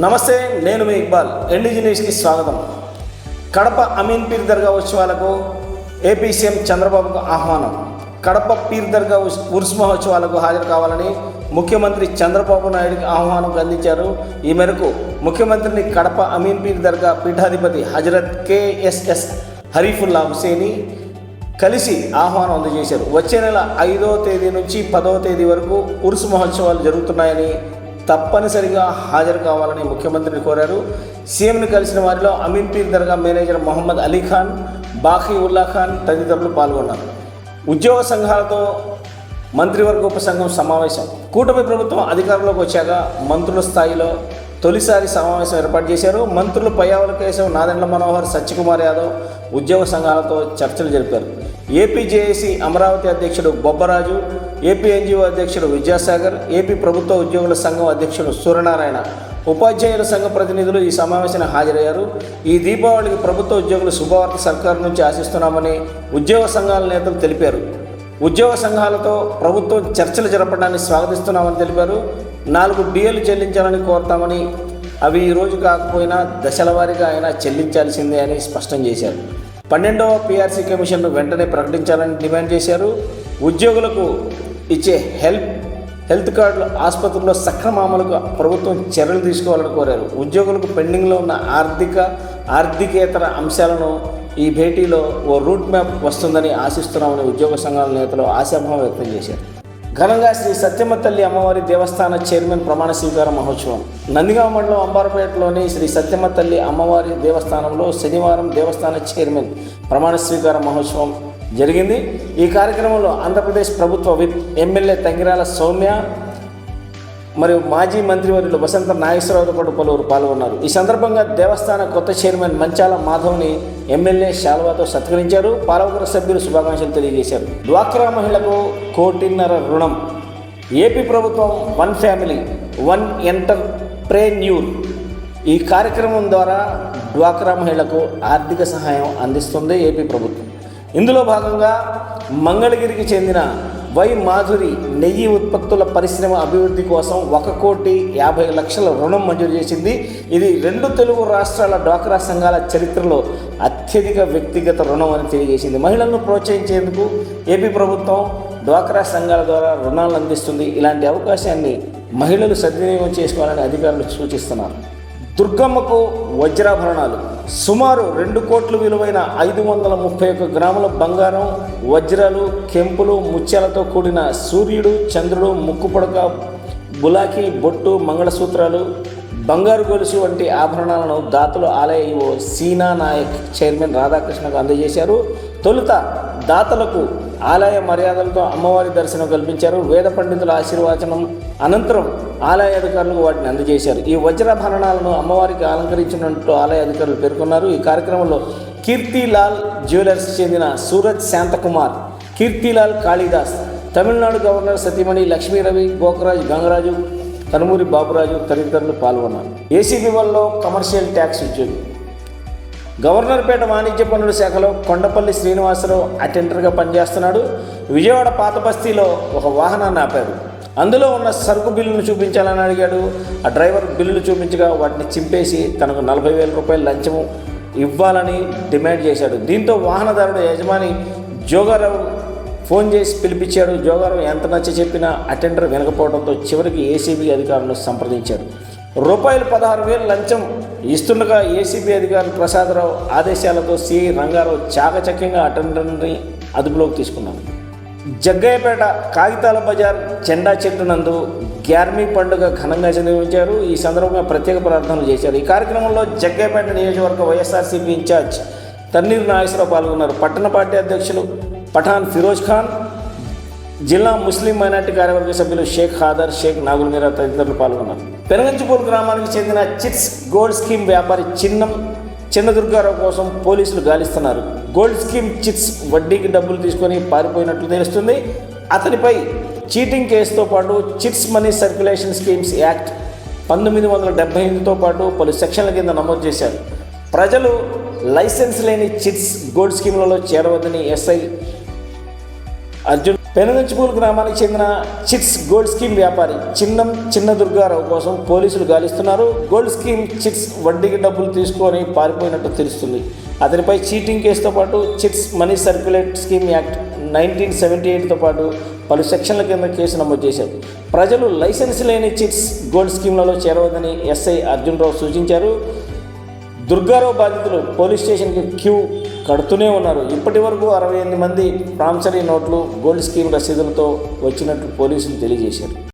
నమస్తే నేను మీ ఇక్బాల్. ఎన్డీజీ న్యూస్కి స్వాగతం. కడప అమీన్ పీర్ దర్గా ఉత్సవాలకు ఏపీ సీఎం చంద్రబాబుకు ఆహ్వానం. కడప పీర్ దర్గా ఉర్స్ మహోత్సవాలకు హాజరు కావాలని ముఖ్యమంత్రి చంద్రబాబు నాయుడుకి ఆహ్వానం అందించారు. ఈ మేరకు ముఖ్యమంత్రిని కడప అమీన్ పీర్ దర్గా పీఠాధిపతి హజరత్ కేఎస్ఎస్ హరీఫుల్లా హుసేని కలిసి ఆహ్వానం అందజేశారు. వచ్చే నెల ఐదో తేదీ నుంచి పదో తేదీ వరకు ఉరుసు మహోత్సవాలు జరుగుతున్నాయని తప్పనిసరిగా హాజరు కావాలని ముఖ్యమంత్రిని కోరారు. సీఎంని కలిసిన వారిలో అమీన్ పీర్ దర్గా మేనేజర్ మొహమ్మద్ అలీ ఖాన్ బాఖీ ఉల్లా ఖాన్ తదితరులు పాల్గొన్నారు. ఉద్యోగ సంఘాలతో మంత్రివర్గ ఉపసంఘం సమావేశం. కూటమి ప్రభుత్వం అధికారంలోకి వచ్చాక మంత్రుల స్థాయిలో తొలిసారి సమావేశం ఏర్పాటు చేశారు. మంత్రులు పయ్యావుల కేశవ్ నాదెండ్ల మనోహర్ సత్యకుమార్ యాదవ్ ఉద్యోగ సంఘాలతో చర్చలు జరిపారు. ఏపీజేఏసీ అమరావతి అధ్యక్షుడు బొబ్బరాజు ఏపీ ఎన్జిఓ అధ్యక్షుడు విద్యాసాగర్ ఏపీ ప్రభుత్వ ఉద్యోగుల సంఘం అధ్యక్షుడు సూర్యనారాయణ. ఉపాధ్యాయుల సంఘ ప్రతినిధులు ఈ సమావేశానికి హాజరయ్యారు. ఈ దీపావళికి ప్రభుత్వ ఉద్యోగులు శుభవార్త సర్కారు నుంచి ఆశిస్తున్నామని ఉద్యోగ సంఘాల నేతలు తెలిపారు. ఉద్యోగ సంఘాలతో ప్రభుత్వం చర్చలు జరపడాన్ని స్వాగతిస్తున్నామని తెలిపారు. నాలుగు డిఏలు చెల్లించాలని కోరుతామని అవి ఈరోజు కాకపోయినా దశల వారీగా అయినా చెల్లించాల్సిందే అని స్పష్టం చేశారు. పన్నెండవ పీఆర్సీ కమిషన్ను వెంటనే ప్రకటించాలని డిమాండ్ చేశారు. ఉద్యోగులకు ఇచ్చే హెల్ప్ హెల్త్ కార్డులు ఆసుపత్రుల్లో సక్రమ అమలుకు ప్రభుత్వం చర్యలు తీసుకోవాలని కోరారు. ఉద్యోగులకు పెండింగ్లో ఉన్న ఆర్థిక ఆర్థికేతర అంశాలను ఈ భేటీలో ఓ రూట్ మ్యాప్ వస్తుందని ఆశిస్తున్నామని ఉద్యోగ సంఘాల నేతలు ఆశాభావం వ్యక్తం చేశారు. ఘనంగా శ్రీ సత్యమ్మ తల్లి అమ్మవారి దేవస్థాన చైర్మన్ ప్రమాణ స్వీకార మహోత్సవం. నందిగామ మండలం అంబారపేటలోని శ్రీ సత్యమ్మ తల్లి అమ్మవారి దేవస్థానంలో శనివారం దేవస్థాన చైర్మన్ ప్రమాణ స్వీకార మహోత్సవం జరిగింది. ఈ కార్యక్రమంలో ఆంధ్రప్రదేశ్ ప్రభుత్వ విప్ ఎమ్మెల్యే తంగిరాల సౌమ్య మరియు మాజీ మంత్రివర్యులు వసంత నాగేశ్వరరావుతో కూడా పలువురు పాల్గొన్నారు. ఈ సందర్భంగా దేవస్థాన కొత్త చైర్మన్ మంచాల మాధవ్ని ఎమ్మెల్యే శాల్వాతో సత్కరించారు. పాలవకర సభ్యులు శుభాకాంక్షలు తెలియజేశారు. డ్వాక్రా మహిళకు కోటిన్నర రుణం. ఏపీ ప్రభుత్వం వన్ ఫ్యామిలీ వన్ ఎంటర్ప్రెన్యూర్. ఈ కార్యక్రమం ద్వారా డ్వాక్రా మహిళకు ఆర్థిక సహాయం అందిస్తుంది ఏపీ ప్రభుత్వం. ఇందులో భాగంగా మంగళగిరికి చెందిన వై మాధురి నెయ్యి ఉత్పత్తుల పరిశ్రమ అభివృద్ధి కోసం ఒక కోటి యాభై లక్షల రుణం మంజూరు చేసింది. ఇది రెండు తెలుగు రాష్ట్రాల డ్వాక్రా సంఘాల చరిత్రలో అత్యధిక వ్యక్తిగత రుణం అని తెలియజేసింది. మహిళలను ప్రోత్సహించేందుకు ఏపీ ప్రభుత్వం డ్వాక్రా సంఘాల ద్వారా రుణాలు అందిస్తుంది. ఇలాంటి అవకాశాన్ని మహిళలు సద్వినియోగం చేసుకోవాలని అధికారులు సూచిస్తున్నారు. దుర్గమ్మకు వజ్రాభరణాలు. సుమారు రెండు కోట్ల విలువైన ఐదు వందల ముప్పై ఒక్క గ్రాముల బంగారం వజ్రాలు కెంపులు ముత్యాలతో కూడిన సూర్యుడు చంద్రుడు ముక్కుపొడక బులాకి బొట్టు మంగళసూత్రాలు బంగారు గొలుసు వంటి ఆభరణాలను దాతలు ఆలయ సీనా నాయక్ చైర్మన్ రాధాకృష్ణకు అందజేశారు. తొలుత దాతలకు ఆలయ మర్యాదలతో అమ్మవారి దర్శనం కల్పించారు. వేద పండితుల ఆశీర్వాచనం అనంతరం ఆలయ అధికారులకు వాటిని అందజేశారు. ఈ వజ్రాభరణాలను అమ్మవారికి అలంకరించినట్టు ఆలయ అధికారులు పేర్కొన్నారు. ఈ కార్యక్రమంలో కీర్తిలాల్ జ్యువెలర్స్ చెందిన సూరజ్ శాంతకుమార్ కీర్తిలాల్ కాళిదాస్ తమిళనాడు గవర్నర్ సతీమణి లక్ష్మీరవి గోకరాజు గంగరాజు కనుమూరి బాబురాజు తదితరులు పాల్గొన్నారు. ఏసీబీ వల్ల కమర్షియల్ ట్యాక్స్ ఉద్యోగి. గవర్నర్పేట వాణిజ్య పనుల శాఖలో కొండపల్లి శ్రీనివాసరావు అటెండర్గా పనిచేస్తున్నాడు. విజయవాడ పాత బస్తీలో ఒక వాహనాన్ని ఆపారు అందులో ఉన్న సరుకు బిల్లును చూపించాలని అడిగాడు. ఆ డ్రైవర్ బిల్లులు చూపించగా వాటిని చింపేసి తనకు నలభై వేల రూపాయల లంచం ఇవ్వాలని డిమాండ్ చేశాడు. దీంతో వాహనదారుడు యజమాని జోగారావు ఫోన్ చేసి పిలిపించాడు. జోగారావు ఎంత నచ్చ చెప్పినా అటెండర్ వినకపోవడంతో చివరికి ఏసీబీ అధికారులను సంప్రదించారు రూపాయలు పదహారు వేలు లంచం ఇస్తుండగా ఏసీబీ అధికారులు ప్రసాదరావు ఆదేశాలతో సిఐ రంగారావు చాకచక్యంగా అటెండర్ని అదుపులోకి తీసుకున్నారు. జగ్గయ్యపేట కాగితాల బజార్ చెండా చెట్టు నందు గ్యార్మీ పండుగ ఘనంగా నిర్వహించారు. ఈ సందర్భంగా ప్రత్యేక ప్రార్థనలు చేశారు. ఈ కార్యక్రమంలో జగ్గయ్యపేట నియోజకవర్గ వైఎస్ఆర్సీపీ ఇన్ఛార్జ్ తన్నీరు నాగేశ్వరరావు పాల్గొన్నారు. పట్టణ పార్టీ అధ్యక్షులు పఠాన్ ఫిరోజ్ ఖాన్ జిల్లా ముస్లిం మైనార్టీ కార్యవర్గ సభ్యులు షేక్ హాదర్ షేక్ నాగుల్ మీరా తదితరులు పాల్గొన్నారు. పెనగంచిపూర్ గ్రామానికి చెందిన చిట్స్ గోల్డ్ స్కీమ్ వ్యాపారి చిన్నం చిన్న దుర్గారావు కోసం పోలీసులు గాలిస్తున్నారు. గోల్డ్ స్కీమ్ చిట్స్ వడ్డీకి డబ్బులు తీసుకొని పారిపోయినట్లు తెలుస్తుంది. అతనిపై చీటింగ్ కేసుతో పాటు chits money circulation schemes act పంతొమ్మిది వందల డెబ్బై ఎనిమిదితో పాటు పలు సెక్షన్ల కింద నమోదు చేశారు. ప్రజలు లైసెన్స్ లేని చిట్స్ గోల్డ్ స్కీమ్లలో చేరవద్దని ఎస్ఐ అర్జున్ పెనుగంచిపూల్ గ్రామానికి చెందిన చిట్స్ గోల్డ్ స్కీమ్ వ్యాపారి చిన్నం చిన్న దుర్గారావు కోసం పోలీసులు గాలిస్తున్నారు. గోల్డ్ స్కీమ్ చిట్స్ వడ్డీకి డబ్బులు తీసుకొని పారిపోయినట్టు తెలుస్తుంది. అతనిపై చీటింగ్ కేసుతో పాటు chits money circulate scheme act nineteen seventy ఎయిట్తో పాటు పలు సెక్షన్ల కింద కేసు నమోదు చేశారు. ప్రజలు లైసెన్స్ లేని చిట్స్ గోల్డ్ స్కీమ్లలో చేరవద్దని ఎస్ఐ అర్జున్రావు సూచించారు. దుర్గారావు బాధితులు పోలీస్ స్టేషన్కి క్యూ కడుతూనే ఉన్నారు. ఇప్పటి వరకు అరవై ఎనిమిది మంది ప్రామిసరీ నోట్లు గోల్డ్ స్కీమ్ రసీదులతో వచ్చినట్లు పోలీసులు తెలియజేశారు.